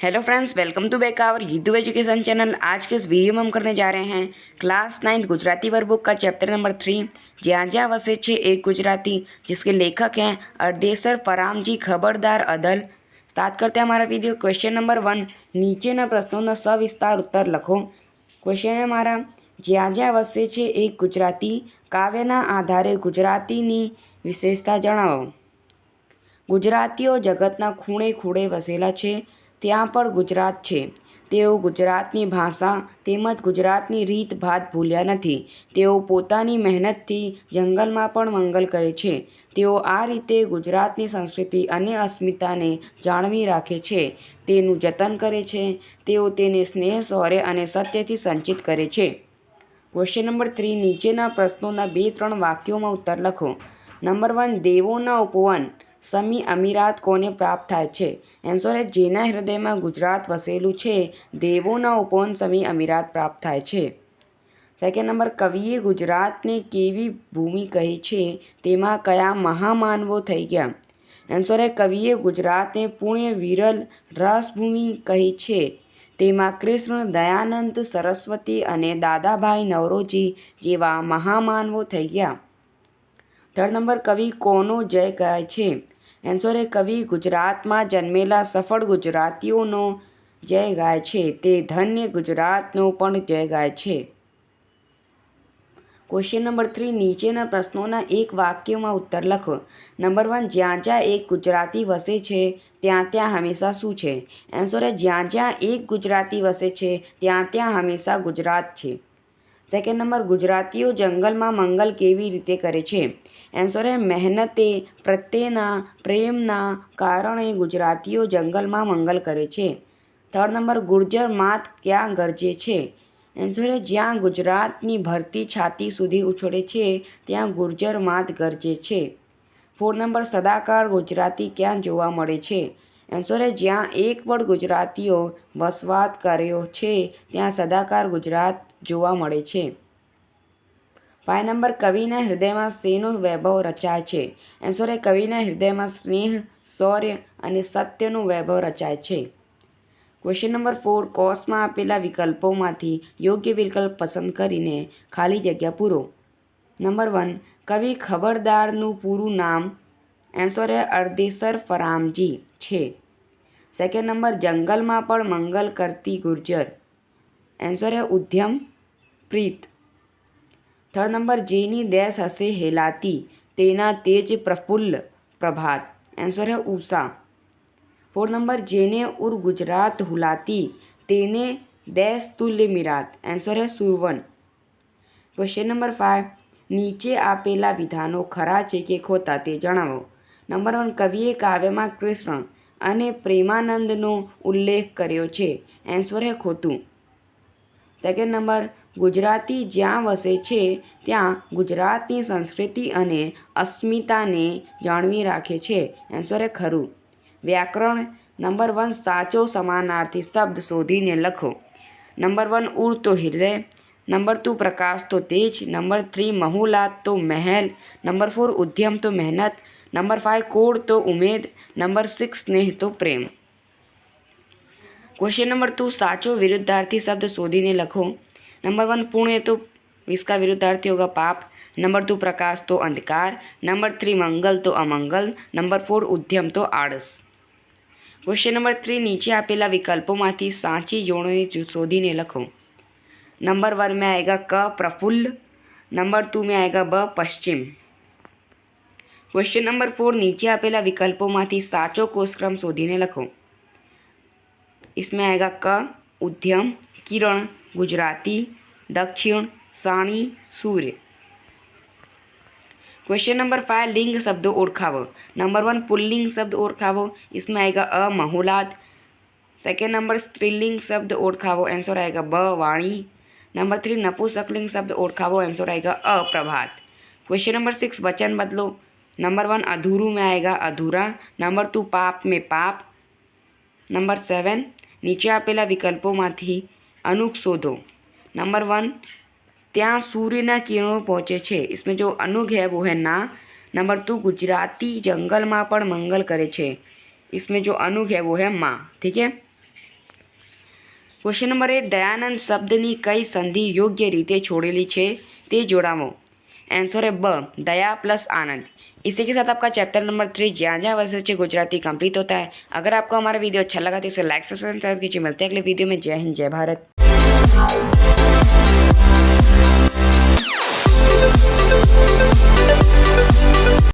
hello friends welcome to back our Hindu education channel आज के इस वीडियो में हम करने जा रहे हैं क्लास नाइन्थ गुजराती वर्कबुक का चैप्टर नंबर थ्री જ્યાં જ્યાં વસે છે એક ગુજરાતી जिसके लेखक हैं अर्देसर फरामजी खबरदार अदल स्टार्ट करते हैं हमारा वीडियो क्वेश्चन नंबर वन નીચેના પ્રશ્નોના સવિસ્તાર ઉત્તર લખો ક્વેશ્ચન અમારા જ્યાં જ્યાં વસે છે એક ગુજરાતી કાવ્યના આધારે ગુજરાતીની વિશેષતા જણાવો ગુજરાતીઓ જગતના ખૂણે ખૂણે વસેલા છે ત્યાં પણ ગુજરાત છે. તેઓ ગુજરાતની ભાષા તેમજ ગુજરાતની રીત ભાત ભૂલ્યા નથી. તેઓ પોતાની મહેનતથી જંગલમાં પણ મંગલ કરે છે. તેઓ આ રીતે ગુજરાતની સંસ્કૃતિ અને અસ્મિતાને જાળવી રાખે છે. તેનું જતન કરે છે. તેઓ તેને સ્નેહ સૌર્ય અને સત્યથી સંચિત કરે છે. ક્વેશ્ચન નંબર થ્રી, નીચેના પ્રશ્નોના બે, ત્રણ વાક્યોમાં ઉત્તર લખો. નંબર વન, દેવોના ઉપવન સમી અમીરાત કોને પ્રાપ્ત થાય છે? એન્સર જેના હૃદયમાં ગુજરાત વસેલું છે, દેવોના ઉપોન સમી અમીરાત પ્રાપ્ત થાય છે. સેકન્ડ નંબર કવિએ ગુજરાતને કેવી ભૂમિ કહી છે? તેમાં કયા મહામાનવો થઈ ગયા? એન્સોરે કવિએ ગુજરાતને પુણ્ય વિરલ રસભૂમિ કહી છે. તેમાં કૃષ્ણ, દયાનંદ, સરસ્વતી અને દાદાભાઈ નવરોજી જેવા મહામાનવો થઈ ગયા. થર્ડ નંબર કવિ કોનો જય ગાય છે? એન્સર કવિ ગુજરાતમાં જન્મેલા સફળ ગુજરાતીઓનો જય ગાય છે. તે ધન્ય ગુજરાતનો પણ જય ગાય છે. ક્વેશ્ચન નંબર થ્રી નીચેના પ્રશ્નોના એક વાક્યમાં ઉત્તર લખો. નંબર વન જ્યાં જ્યાં એક ગુજરાતી વસે છે, ત્યાં ત્યાં હંમેશા શું છે? એન્સર જ્યાં જ્યાં એક ગુજરાતી વસે છે, ત્યાં ત્યાં હંમેશા ગુજરાત છે. સેકન્ડ નંબર ગુજરાતીઓ જંગલમાં મંગલ કેવી રીતે કરે છે? એન્સર એ મહેનતે, પ્રત્યેના, પ્રેમના કારણે ગુજરાતીઓ જંગલમાં મંગલ કરે છે. થર્ડ નંબર ગુર્જર માત ક્યાં ગરજે છે? એન્સર જ્યાં ગુજરાતની ભરતી છાતી સુધી ઉછળે છે, ત્યાં ગુર્જર માત ગરજે છે. ફોર નંબર સદાકાર ગુજરાતી ક્યાં જોવા મળે છે? એન્સર જ્યાં એક પણ ગુજરાતીઓ વસવાટ કર્યો છે, ત્યાં સદાકાર ગુજરાત જોવા મળે છે. પાંચ નંબર કવિના હૃદયમાં શેનો વૈભવ રચાય છે? એન્સોરે કવિના હૃદયમાં સ્નેહ, શૌર્ય અને સત્યનું વૈભવ રચાય છે. ક્વેશ્ચન નંબર ફોર કોર્સમાં આપેલા વિકલ્પોમાંથી યોગ્ય વિકલ્પ પસંદ કરીને ખાલી જગ્યા પૂરો. નંબર વન કવિ ખબરદારનું પૂરું નામ એન્સર એ અરદેસર ફરામજી છે. સેકન્ડ નંબર જંગલમાં પણ મંગલ કરતી ગુર્જર. એન્સર એ ઉદ્યમ પ્રીત. થર્ડ નંબર જેની દેશ હશે હેલાતી, તેના તેજ પ્રફુલ્લ પ્રભાત. એન્સર હે ઉષા ફોર્થ નંબર જેને ઉર ગુજરાત હુલાતી, તેને દેશ તુલ્ય મિરાત. એન્સર હે સુરવન ક્વેશ્ચન નંબર ફાઇવ નીચે આપેલા વિધાનો ખરા છે કે ખોટા તે જણાવો. નંબર વન કવિએ કાવ્યમાં કૃષ્ણ અને પ્રેમાનંદનો ઉલ્લેખ કર્યો છે. એન્સર હે ખોટું. સેકન્ડ નંબર ગુજરાતી જ્યાં વસે છે, ત્યાં ગુજરાતની સંસ્કૃતિ અને અસ્મિતાને જાળવી રાખે છે. એન્સર હે ખરું. વ્યાકરણ નંબર વન સાચો સમાનાર્થી શબ્દ શોધીને લખો. નંબર વન ઉડતો હૃદય નંબર ટુ પ્રકાશ તો તેજ નંબર થ્રી મહુલાત તો મહેલ નંબર ફોર ઉદ્યમ તો મહેનત નંબર ફાઇવ કોડ તો ઉમેદ, નંબર સિક્સ સ્નેહ તો પ્રેમ. ક્વેશ્ચન નંબર ટુ સાચો વિરુદ્ધાર્થી શબ્દ શોધીને લખો. નંબર વન પુણ્ય તો इसका विरुद्धार्थी होगा પાપ. નંબર टू પ્રકાશ તો અંધકાર. નંબર થ્રી મંગલ તો અમંગલ. નંબર ફોર ઉદ્યમ તો આળસ. ક્વેશ્ચન નંબર થ્રી નીચે આપેલા વિકલ્પોમાંથી સાચી જોડણી શોધીને લખો. નંબર વન મેં આવેગા ક પ્રફુલ્લ. નંબર ટુ મેં આएगा બ પશ્ચિમ. क्वेश्चन नंबर फोर नीचे આપેલા વિકલ્પોમાંથી સાચો કોષક્રમ શોધીને લખો इसमें आएगा क उद्यम किरण गुजराती दक्षिण साणी सूर्य क्वेश्चन नंबर फाइव लिंग शब्दों ओळखावो नंबर वन पुल्लिंग शब्द ओळखावो इसमें आएगा अ महुलात सेकेंड नंबर स्त्रीलिंग शब्द ओळखावो आंसर आएगा ब वाणी नंबर थ्री नपुंसकलिंग शब्द ओळखावो आंसर आएगा अ प्रभात क्वेश्चन नंबर सिक्स वचन बदलो नंबर वन अधूरू में आएगा अधूरा नंबर टू पाप में पाप नंबर सेवन નીચે આપેલા વિકલ્પોમાંથી અનુક શોધો नंबर वन ત્યાં સૂર્યના કિરણો પહોંચે છે इसमें जो अनुग है वो है ना नंबर टू गुजराती जंगल માં પણ મંગલ કરે છે इसमें जो अनुग है वो है माँ ठीक है ક્વેશ્ચન નંબર એ દયાનંદ શબ્દની કઈ સંધિ યોગ્ય રીતે છોડેલી છે તે જોડાવો आंसर है ब दया प्लस आनंद। इसी के साथ आपका चैप्टर नंबर थ्री जहाँ जहाँ वैसे गुजराती कंप्लीट होता है। अगर आपको हमारा वीडियो अच्छा लगा तो इसे लाइक सब्सक्राइब कीजिए। मिलते हैं अगले वीडियो में। जय हिंद, जय भारत।